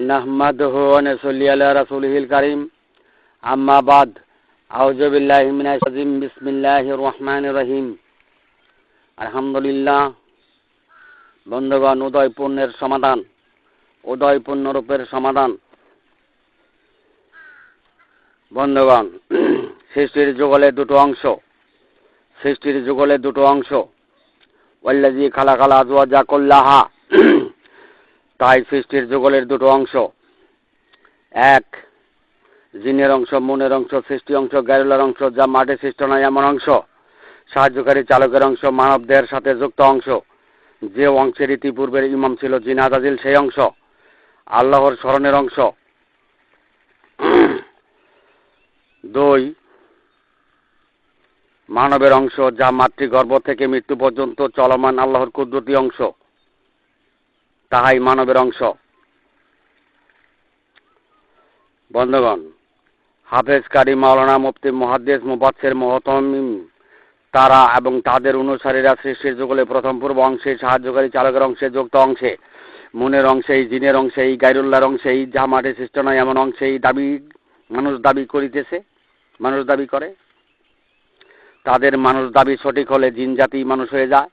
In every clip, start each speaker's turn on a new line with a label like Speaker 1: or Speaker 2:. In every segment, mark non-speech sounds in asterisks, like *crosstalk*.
Speaker 1: نحمده ونصلي على رسوله الكريم أما بعد أعوذ بالله من الشيطان بسم الله الرحمن الرحيم আলহামদুলিল্লাহ বন্ধুগণ উদয় পূর্ণের সমাধান উদয় পূর্ণরূপের সমাধান বন্ধুগণ সৃষ্টির যুগলে দুটো অংশ সৃষ্টির যুগলে দুটো অংশ ওয়াল্লাজি খালা খালা আজওয়াজা কল্লাহা তাই সৃষ্টির যুগলের দুটো অংশ। এক, জিনের অংশ, মনের অংশ, সৃষ্টি অংশ, গ্যারুলার অংশ, যা মাঠে সৃষ্ট নয়, এমন অংশ। সাহায্যকারী চালকের অংশ মানব দেহের সাথে যুক্ত অংশ। যে অংশের ইতিপূর্বের ইমাম ছিল জিনাদ আজিল সেই অংশ। আল্লাহর স্মরণের অংশ। দুই, মানবের অংশ, যা মাতৃগর্ভ থেকে মৃত্যু পর্যন্ত চলমান আল্লাহর কুদরতি অংশ। তাহাই মানবের অংশ। বন্ধুগণ হাফেজ কারি মাওলানা মুফতি মহাদ্দেশ মুবাচ্ছের মহতমিম তারা এবং তাদের অনুসারীরা সৃষ্টির যুগলে প্রথম পূর্ব অংশে, সাহায্যকারী চালকের অংশে, যুক্ত অংশে, মনের অংশে, এই জিনের অংশে, এই গাইরুল্লার অংশে, এই যা মাঠে সৃষ্ট নয় এমন অংশে, এই দাবি, মানুষ দাবি করিতেছে, মানুষ দাবি করে। তাদের মানুষ দাবি সঠিক হলে জিন জাতি মানুষ হয়ে যায়।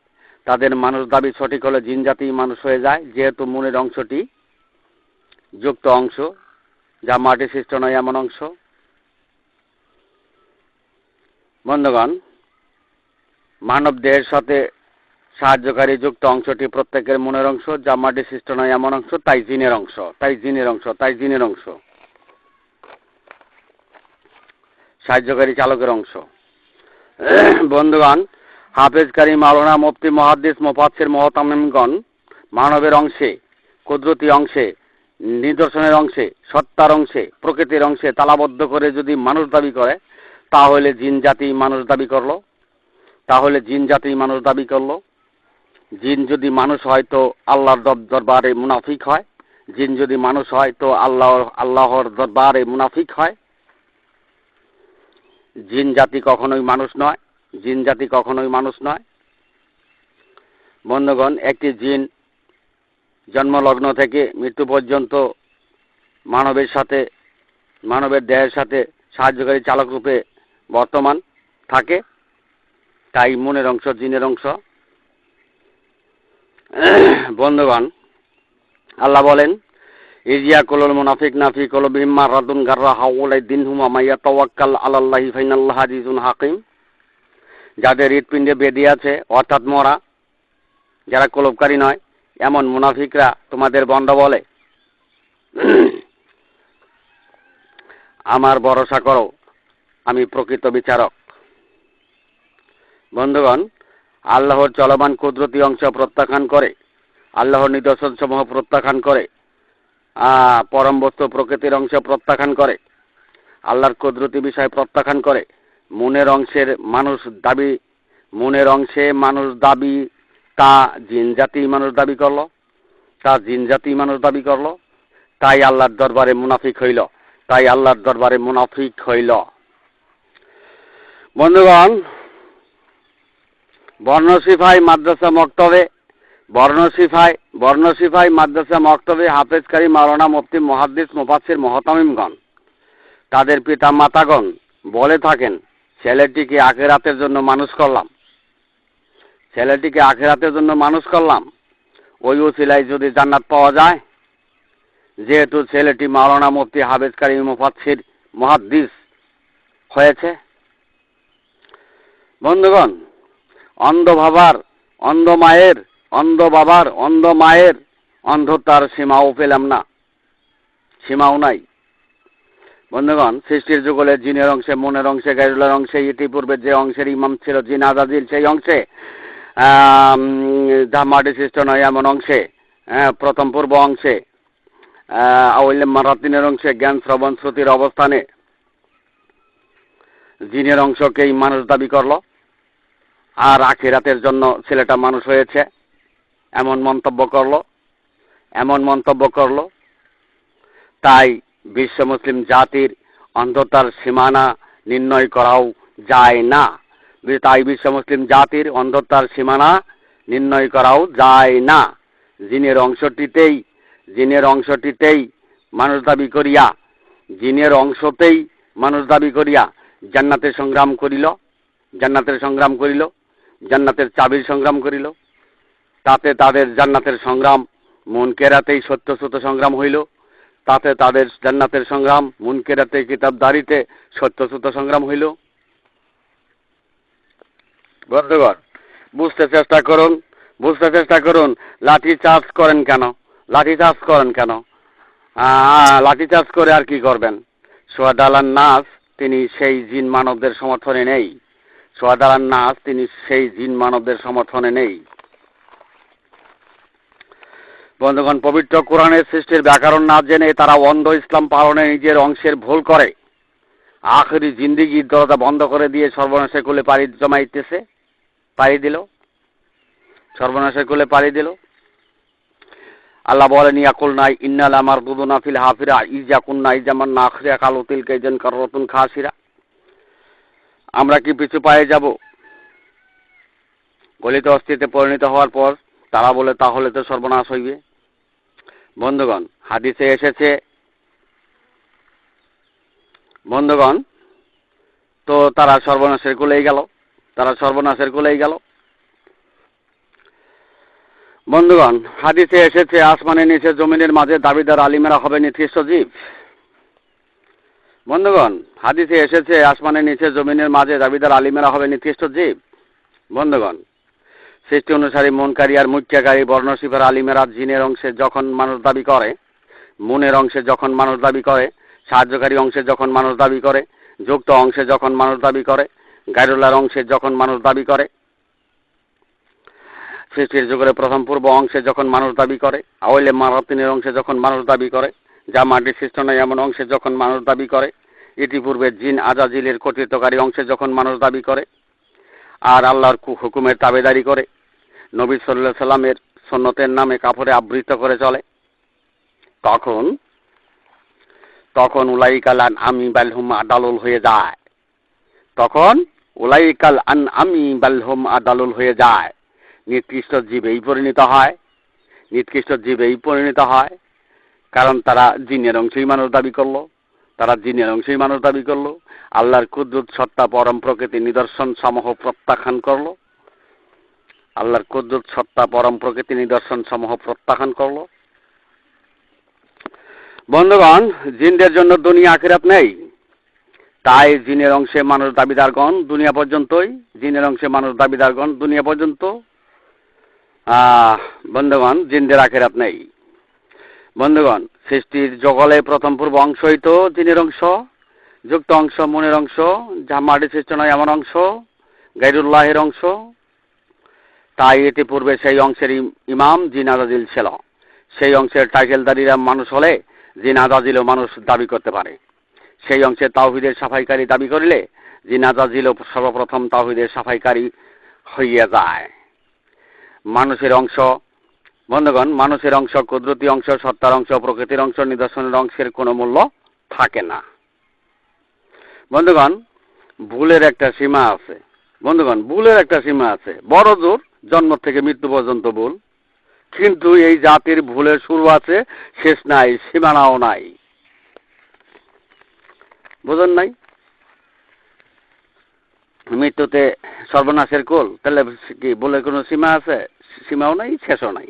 Speaker 1: তাদের মানুষ দাবি সঠিক হলে জিন জাতি মানুষ হয়ে যায়, যেহেতু মনের অংশটি যুক্ত অংশ, যা মাটি সৃষ্ট নয় এমন অংশ। বন্ধুগণ, মানব দেহের সাথে সাহায্যকারী যুক্ত অংশটি প্রত্যেকের মনের অংশ, যা মাটি সৃষ্ট নয় এমন অংশ, তাই জিনের অংশ, তাই জিনের অংশ, তাই জিনের অংশ। সাহায্যকারী চালকের অংশ। বন্ধুগণ হাফেজ কারি মাওলানা মুফতি মহাদ্দিস মোফাচ্ছের মহতামিমগণ, মানবের অংশে, কুদরতি অংশে, নিদর্শনের অংশে, সত্তার অংশে, প্রকৃতির অংশে তালাবদ্ধ করে যদি মানুষ দাবি করে, তাহলে জিন জাতি মানুষ দাবি করল। তাহলে জিন জাতি মানুষ দাবি করল। জিন যদি মানুষ হয় তো আল্লাহর দরবারে মুনাফিক হয়। জিন যদি মানুষ হয় তো আল্লাহ আল্লাহর দরবারে মুনাফিক হয়। জিন জাতি কখনোই মানুষ নয়। জিন জাতি কখনোই মানুষ নয়। বন্ধুগণ, একটি জিন জন্মলগ্ন থেকে মৃত্যু পর্যন্ত মানবের সাথে, মানবের দেহের সাথে সাহায্যকারী চালক রূপে বর্তমান থাকে। তাই মনের অংশ জিনের অংশ। বন্ধুগণ, আল্লাহ বলেন, ইজিয়া কলল মুনাফিক নাফি কল বিম্মা রাদুন গাররা হাউলাই দিন হুমা মাইয়া তওয়াক্কাল আলাল্লাহি ফাইনাল্লাহ আজিজুন হাকিম। যাদের হৃৎপিণ্ডে বেদি আছে, অর্থাৎ মরা, যারা কলবকারী নয়, এমন মুনাফিকরা তোমাদের বন্ধ বলে। আমার ভরসা করো, আমি প্রকৃত বিচারক। বন্ধুগণ, আল্লাহর চলমান কুদরতি অংশ প্রত্যাখ্যান করে, আল্লাহর নিদর্শন সমূহ প্রত্যাখ্যান করে পরম বস্তু প্রকৃতির অংশ প্রত্যাখ্যান করে, আল্লাহর কুদরতি বিষয় প্রত্যাখ্যান করে মনের অংশের মানুষ দাবি, মনের অংশে মানুষ দাবি, তা জিন জাতি মানুষ দাবি করল, তা জিন জাতি মানুষ দাবি করল, তাই আল্লাহর দরবারে মুনাফিক হইল, তাই আল্লাহর দরবারে মুনাফিক হইল। বন্ধুগণ বর্ণশিফাই মাদ্রাসা মক্তবে বর্ণশিফাই বর্ণশিফাই মাদ্রাসা মক্তবে হাফেজকারী মাওলানা মুফতি মহাদ্দিস মুফাসির মহতামিমগণ, তাদের পিতা মাতাগণ বলে থাকেন ছেলেটিকে আখেরাতের জন্য মানুষ করলাম। ছেলেটিকে আখেরাতের জন্য মানুষ করলাম। ওই উসিলায় যদি জান্নাত পাওয়া যায়, যেহেতু ছেলেটি মাওলানা মুফতি হাফেজকারী মুফাসির মহাদ্দিস হয়েছে। বন্ধুগণ, অন্ধ বাবার, অন্ধ মায়ের, অন্ধ বাবার, অন্ধ মায়ের অন্ধতার সীমাও পেলাম না। সীমাও নাই। বন্ধুগণ, সৃষ্টির যুগলে জিনের অংশে, মনের অংশে, গাইরুলার অংশে, ইতিপূর্বে যে অংশের ইমাম ছিল, জিন আজাদিল সেই অংশে যা মাটি সৃষ্ট নয় এমন অংশে প্রথম পূর্ব অংশে মারাতিনের অংশে, জ্ঞান, শ্রবণ, শ্রুতির অবস্থানে জিনের অংশকেই মানুষ দাবি করল। আর আখিরাতের জন্য ছেলেটা মানুষ হয়েছে, এমন মন্তব্য করল, এমন মন্তব্য করল। তাই বিশ্ব মুসলিম জাতির অন্ধতার সীমানা নির্ণয় করাও যায় না। তাই বিশ্ব মুসলিম জাতির অন্ধতার সীমানা নির্ণয় করাও যায় না। জিনের অংশটিতেই জিনের অংশটিতেই মানুষ দাবি করিয়া, জিনের অংশতেই মানুষ দাবি করিয়া জান্নাতের সংগ্রাম করিল, জান্নাতের সংগ্রাম করিল, জান্নাতের চাবির সংগ্রাম করিল। তাতে তাদের জান্নাতের সংগ্রাম মন কেরাতেই সত্যসূত সংগ্রাম হইল। তাতে তাদের জান্নাতের সংগ্রাম মন কেরাতে কিতাবদারিতে সত্যসূত সংগ্রাম হইল। বন্ধুগণ, বুঝতে চেষ্টা করুন, বুঝতে চেষ্টা করুন, লাঠি চার্জ করেন কেন? লাঠি চার্জ করেন কেন? লাঠি চার্জ করে আর কি করবেন? সোয়াদালান নাস তিনি সেই জিন মানবদের সমর্থনে নেই। সোয়াদালান নাস তিনি সেই জিন মানবদের সমর্থনে নেই। বন্ধুগণ, পবিত্র কোরআনের সৃষ্টির ব্যাকরণ না জেনে তারা অন্ধ ইসলাম পালনে নিজের অংশের ভুল করে। আখরি জিন্দিগির দরজা বন্ধ করে দিয়ে সর্বনাশের কুলে পাড়ি জমাইতেছে, পাড়ি দিল। সর্বনাশের কোলে পাড়ি দিল। আল্লাহ বলেন ইয়াকুল নাই ইন্নাল আমার দুদুনা ফিল হাফিরা, ইজা কুন্না ইজামান না আখরিয়া কালুতিল কেজন কারতুন খাসিরা। আমরা কি পিছু পায়ে যাব? গলিত অস্থিতে পরিণত হওয়ার পর তারা বলে, তাহলে তো সর্বনাশ হইবে। বন্ধুগণ, হাদিসে এসেছে, বন্ধুগণ, তো তারা সর্বনাশের কুলেই গেল, তারা সর্বনাশের কুলেই গেল। বন্ধুগণ, হাদিসে এসেছে আসমানের নিচে জমিনের মাঝে দাবিদার আলিমেরা হবে নিকৃষ্ট জীব। বন্ধুগণ, হাদিসে এসেছে আসমানের নিচে জমিনের মাঝে দাবিদার আলিমেরা হবে নিকৃষ্ট জীব। বন্ধুগণ সৃষ্টি অনুসারী মনকারী আর মুখ্যাকারী বর্ণশিফার আলিমেরা জিনের অংশে যখন মানুষ দাবি করে, মনের অংশে যখন মানুষ দাবি করে, সাহায্যকারী অংশে যখন মানুষ দাবি করে, যুক্ত অংশে যখন মানুষ দাবি করে গাইরুল্লার অংশে যখন মানুষ দাবি করে, সৃষ্টির যুগের প্রথম পূর্ব অংশে যখন মানুষ দাবি করে আওয়াইলে মারাতিনের অংশে যখন মানুষ দাবি করে যা মাটির সৃষ্ট নয় এমন অংশে যখন মানুষ দাবি করে, ইতিপূর্বে জিন আজাজিলের কর্তৃত্বকারী অংশে যখন মানুষ দাবি করে, আর আল্লাহর হুকুমের তাবেদারি করে নবী সাল্লাহ সাল্লামের সন্নতের নামে কাপড়ে আবৃত করে চলে। তখন তখন উলাইকাল আন আমি বালহুম আদালুল হয়ে যায়। তখন উলাইকাল আন আমি বালহুম আদালুল হয়ে যায়। নিকৃষ্ট জীবেই পরিণত হয়। নিকৃষ্ট জীবেই পরিণত হয়। কারণ তারা জিনের অংশেই মানুষ দাবি করল। তারা জিনের অংশেই মানুষ দাবি করল। আল্লাহর কুদ্রুত সত্তা পরম প্রকৃতি নিদর্শন সমূহ প্রত্যাখ্যান করল। আল্লাহর কুদ্রুত, সত্তা, পরম প্রকৃতি নিদর্শন সমূহ প্রত্যাখ্যান করল। বন্ধুগণ, জিনদের জন্য দুনিয়া আখিরাত নেই। তাই জিনের অংশে মানুষ দাবিদারগণ দুনিয়া পর্যন্তই। জিনের অংশে মানুষ দাবিদারগণ দুনিয়া পর্যন্ত। বন্ধুগণ, জিনদের আখেরাত নেই। বন্ধুগণ, সৃষ্টির জগলে প্রথম পূর্ব অংশই তো জিনের অংশ। যুক্ত অংশ মনের অংশ। যা মাটি সৃষ্ট নয়, এমন অংশ। গাইরুল্লাহের অংশ। তাই এটি পূর্বে সেই অংশের ইম- ইমাম জিন আজাজিল ছিল। সেই অংশের টাইটেলদারিরা মানুষ হলে জিন আজাজিলও মানুষ দাবি করতে পারে। সেই অংশে তাওহিদের সাফাইকারী দাবি করিলে জিন আজাজিলও সর্বপ্রথম তাওহিদের সাফাইকারী হইয়া যায়। মানুষের অংশ, বন্ধুগণ, মানুষের অংশ, কুদরতি অংশ, সত্তার অংশ, প্রকৃতির অংশ, নিদর্শনের অংশের কোনো মূল্য থাকে না। বন্ধুগণ, ভুলের একটা সীমা আছে। বন্ধুগণ, ভুলের একটা সীমা আছে। বড় জোর জন্ম থেকে মৃত্যু পর্যন্ত ভুল। কিন্তু এই জাতির ভুলের শুরু আছে, শেষ নাই, সীমানাও নাই। বুঝেন নাই? মৃত্যুতে সর্বনাশের কোল, তাহলে কি বলে কোনো সীমা আছে? সীমাও নাই, শেষও নাই।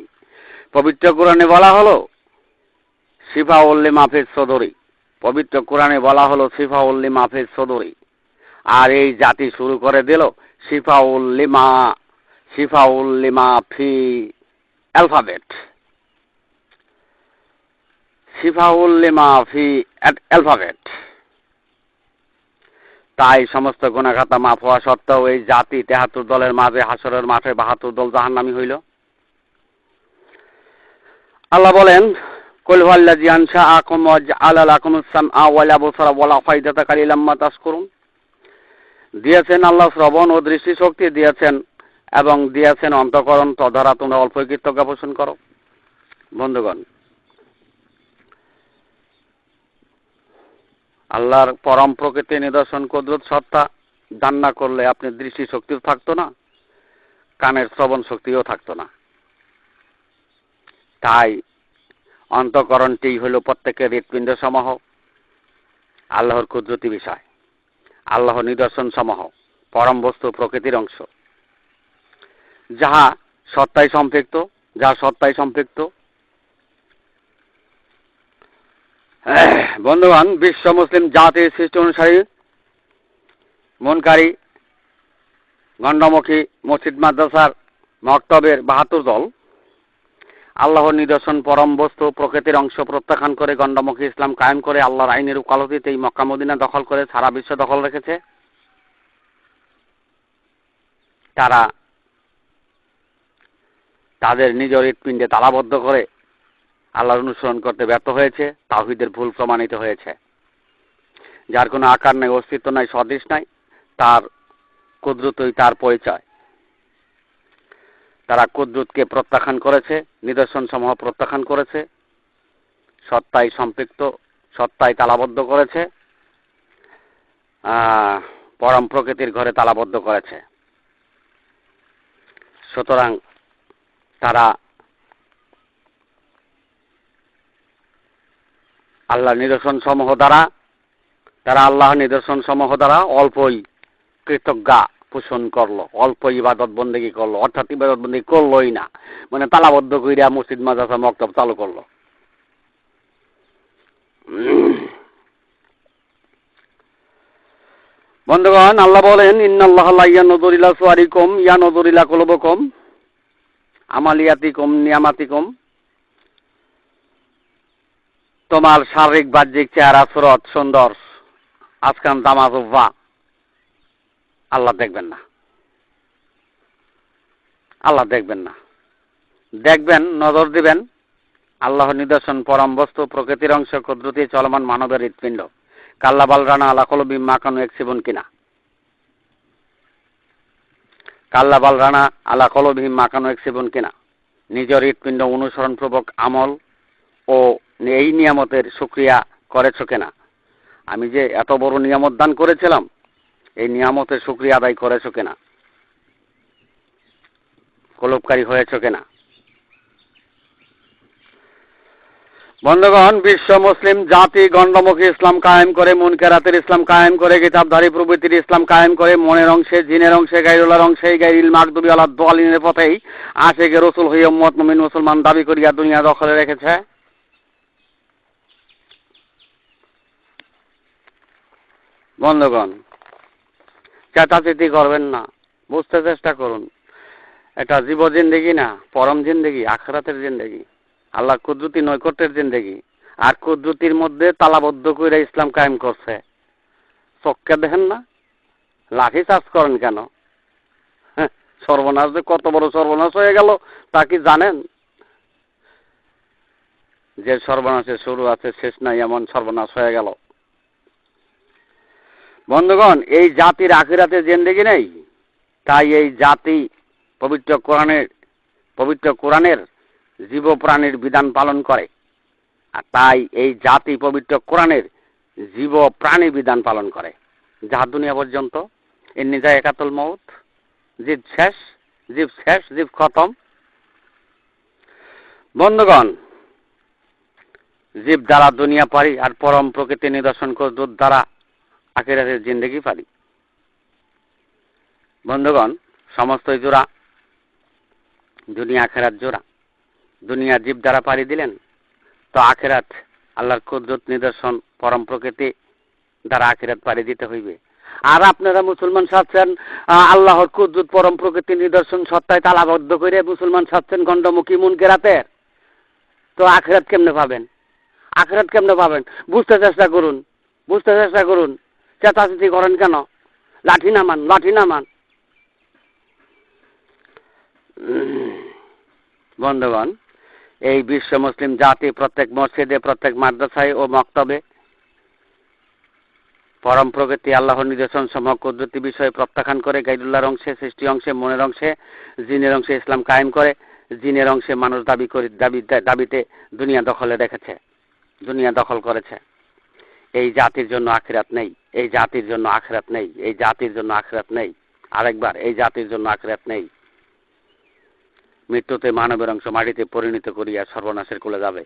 Speaker 1: পবিত্র কোরআনে বলা হলো সিফা উল্লি মাফিজ সদরি পবিত্র কোরআনে বলা হলো সিফা উল্লি মাফিজ সদরি আর এই জাতি শুরু করে দিল সিফা উল্লিমা সিফা উল্লিমা ফি অ্যালফাবেট। সিফা উল্লিমা ফি অ্যালফাবেট। তাই সমস্ত গুণাখাতা মাফ হওয়া সত্ত্বেও এই জাতি তেহাত্তর দলের মাঝে হাসরের মাঠে বাহাত্তর দল জাহান্নামি হইল। আল্লাহ বলেন, কুল হুয়াল্লাযী আনশাআকুম ওয়া জাআলা লাকুমুস সামআ ওয়াল আবসারা ওয়াল আফাইদাতা কালিলাম মা তাশকুরুন। দিয়েছেন আল্লাহ শ্রবণ ও দৃষ্টিশক্তি দিয়েছেন এবং দিয়েছেন অন্তকরণ তদ্বারা তোমরা অল্প কৃতজ্ঞ পোষণ করো। বন্ধুগণ, আল্লাহর পরম প্রকৃতি নিদর্শন কুদরত সত্তা দান না করলে আপনি দৃষ্টি শক্তিও থাকতো না, কানের শ্রবণ শক্তিও থাকতো না। তাই অন্তকরণটি হল প্রত্যেকের হৃৎপিণ্ড সমূহ আল্লাহর কুদরতি বিষয় আল্লাহ নিদর্শন সমূহ পরম বস্তু প্রকৃতির অংশ। যাহা সত্তায় সম্পৃক্ত যা সত্তায় সম্পৃক্ত। *clears throat* বন্ধুগণ, বিশ্ব মুসলিম জাতির সৃষ্টি অনুসারী মনকারী গণ্ডমুখী মসজিদ মাদ্রাসার মক্তবের বাহাত্তর দল আল্লাহর নিদর্শন, পরম বস্তু প্রকৃতির অংশ প্রত্যাখ্যান করে গণ্ডমুখী ইসলাম কায়েম করে আল্লাহর আইনের উকালতিতে এই মক্কা মদিনা দখল করে সারা বিশ্ব দখল রেখেছে। তারা তাদের নিজ হৃৎপিণ্ডে তালাবদ্ধ করে আল্লাহর অনুসরণ করতে ব্যর্থ হয়েছে তাহিদের ভুল প্রমাণিত হয়েছে। যার কোনো আকার নাই, অস্তিত্ব নাই সদৃশ নাই, তার কুদ্রুতই তার পরিচয়। তারা কুদ্রুতকে প্রত্যাখ্যান করেছে নিদর্শন সমূহ প্রত্যাখ্যান করেছে সত্তায় সম্পৃক্ত সত্তায় তালাবদ্ধ করেছে পরম প্রকৃতির ঘরে তালাবদ্ধ করেছে। সুতরাং তারা আল্লাহ নিদর্শন সমূহ দ্বারা, তারা আল্লাহ নিদর্শন সমূহ দ্বারা অল্পই কৃতজ্ঞা পোষণ করল অল্প ইবাদত বন্দেগি করল, অর্থাৎ ইবাদত বন্দেগি করলোই না মানে তালাবদ্ধ কইরা মসজিদ, মাদ্রাসা, মক্তব চালু করল। বন্ধুগণ, আল্লাহ বলেন, ইন্নাল্লাহ ইয়া নজরিলা সুয়ারিকম ইয়া নজরিলা কলবকম। আমালিয়াতিকম, নিয়ামাতিকম। তোমার শারীরিক বাহ্যিক চেহারা, সুরত, সুন্দর। আজকান দামাজ দামাজুভা আল্লাহ দেখবেন না। আল্লাহ দেখবেন না। দেখবেন, নজর দিবেন। আল্লাহর নিদর্শন, পরম বস্তু, প্রকৃতির অংশ, কুদরতি, চলমান মানবের হৃৎপিণ্ড। কাল্লাবাল রানা আলা কলবি মাকানো এক জীবন কিনা কাল্লাবাল রানা আলা কলবিহীন মাকানো এক সেবন কিনা। নিজের হৃৎপিণ্ড অনুসরণপূর্বক আমল ও এই নিয়ামতের সুক্রিয়া করেছ কিনা? আমি যে এত বড় নিয়ামত দান করেছিলাম, এই নিয়ামতের সুক্রিয়া আদায় করেছ কিনা? কলবকারী হয়েছ কিনা? বন্ধুগণ, বিশ্ব মুসলিম জাতি গণ্ডমুখী ইসলাম কায়েম করে, মুনকেরাতের ইসলাম কায়েম করে, কিতাবধারী প্রভৃতির ইসলাম কায়েম করে, মনের অংশে, জিনের অংশে গাইরুলার অংশে গাইরিল মাকদুবি আল্লাহ দোয়ালিনের পথেই আশেকে রসুল হইয়া মমিন মুসলমান দাবি করিয়া দুনিয়া দখলে রেখেছে। বন্ধুগণ, চেতাচেতি করবেন না, বুঝতে চেষ্টা করুন। এটা জীব জিন্দেগি না, পরম জিন্দেগি, আখরাতের জিন্দেগি। আল্লাহ কুদরতি নৈকট্যের জিন্দেগি। আর কুদরতির মধ্যে তালাবদ্ধ করে ইসলাম কায়েম করছে। চক্কে দেখেন না? লাঠি চার্জ করেন কেন? *laughs* সর্বনাশ যে কত বড় সর্বনাশ হয়ে গেল, তা কি জানেন? যে সর্বনাশের শুরু আছে, শেষ নাই, এমন সর্বনাশ হয়ে গেল। বন্ধুগণ, এই জাতির আখিরাতে জেন্দেগি নেই। তাই এই জাতি পবিত্র কোরআনের পবিত্র কোরআনের জীব প্রাণীর বিধান পালন করে। আর তাই এই জাতি পবিত্র কোরআনের জীব প্রাণী বিধান পালন করে। যাহা দুনিয়া পর্যন্ত এর নিজা একাতল মৌত জীব শেষ জীব শেষ, জীব খতম। বন্ধুগণ, জীব দ্বারা দুনিয়া পারি আর পরম প্রকৃতি নিদর্শন দ্বারা আখেরাতের জিন্দগি পারি বন্ধুগণ, সমস্তই জোড়া, দুনিয়া আখেরাত জোড়া। দুনিয়া জীব দ্বারা পাড়ি দিলেন, তো আখেরাত আল্লাহর কুদরত নিদর্শন পরম প্রকৃতি দ্বারা আখেরাত পাড়ি দিতে হইবে। আর আপনারা মুসলমান সাচ্ছেন আল্লাহর কুদরত পরম প্রকৃতি নিদর্শন সত্তায় তালাবদ্ধ করে মুসলমান সাচ্ছেন গণ্ডমুখী মুন কেরাতের তো আখেরাত কেমনে পাবেন? আখেরাত কেমনে পাবেন? বুঝতে চেষ্টা করুন, বুঝতে চেষ্টা করুন। চেতাচেতি করেন কেন? লাঠি নামান লাঠি নামান। বন্ধুগণ এই বিশ্ব মুসলিম জাতি প্রত্যেক মসজিদে, প্রত্যেক মাদ্রাসায় ও মক্তবে পরম প্রকৃতি আল্লাহর নির্দেশন সমূহ কুদরতি বিষয়ে প্রত্যাখ্যান করে, গাইদুল্লাহর অংশে, সৃষ্টি অংশে, মনের অংশে, জিনের অংশে ইসলাম কায়েম করে, জিনের অংশে মানুষ দাবি করে, দাবি, দাবিতে দুনিয়া দখলে রেখেছে, দুনিয়া দখল করেছে। এই জাতির জন্য আখিরাত নেই, এই জাতির জন্য আখরাত নেই, এই জাতির জন্য আখরাত নেই, আরেকবার, এই জাতির জন্য আখরাত নেই। মৃত্যুতে মানবের অংশ মাটিতে পরিণত করিয়া সর্বনাশের কোলে যাবে।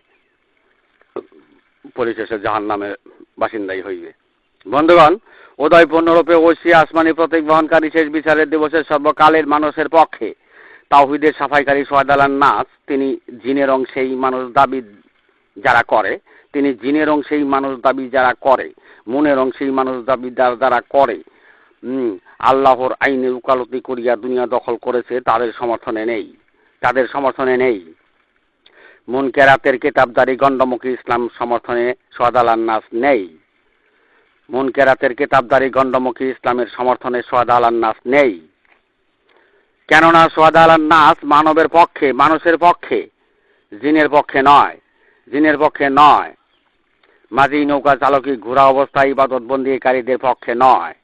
Speaker 1: পরিশেষে জাহান নামের বাসিন্দাই হইবে। বন্ধুগণ উদয় পূর্ণরূপে ঐশী আসমানি প্রতীক বহনকারী শেষ বিচারের দিবসের সর্বকালের মানুষের পক্ষে তাওহিদের সাফাইকারী সোয়াদালান নাস তিনি জিনের অংশেই মানুষ দাবি যারা করে, তিনি জিনের অংশেই মানুষ দাবি যারা করে, মনের অংশেই মানুষ দাবি যারা করে আল্লাহর আইনে উকালতি করিয়া দুনিয়া দখল করেছে, তাদের সমর্থনে নেই। তাদের সমর্থনে নেই। মন কেরাতের কেতাবদারি গণ্ডমুখী ইসলাম সমর্থনে সোয়াদালান নাস নেই। মন কেরাতের কেতাবদারি গণ্ডমুখী ইসলামের সমর্থনে সোয়াদ আলান নাস নেই। কেননা সোয়াদ আলান নাস মানবের পক্ষে, মানুষের পক্ষে, জিনের পক্ষে নয়, জিনের পক্ষে নয়। মাঝি নৌকা চালকী ঘোরা অবস্থায় ইবাদত বন্দীকারীদের পক্ষে নয়।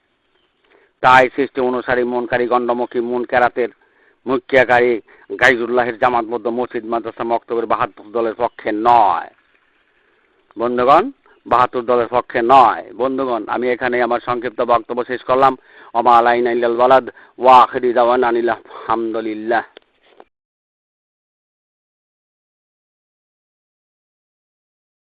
Speaker 1: তাই সৃষ্টি অনুসারী মনকারী গণ্ডমুখী মন কেরাতের মুখিয়াকারী গাইজুল্লাহের জামাতবদ্ধ মসজিদ, মাদ্রাসা, মক্তবের বাহাত্তর দলের পক্ষে নয়। বন্ধুগণ, বাহাত্তর দলের পক্ষে নয়। বন্ধুগণ, আমি এখানে আমার সংক্ষিপ্ত বক্তব্য শেষ করলাম। অমা আলাইন আইলাল ওয়ালাদ, ওয়া আখরি দাওয়ান আনিল্লাহ হামদুলিল্লাহ।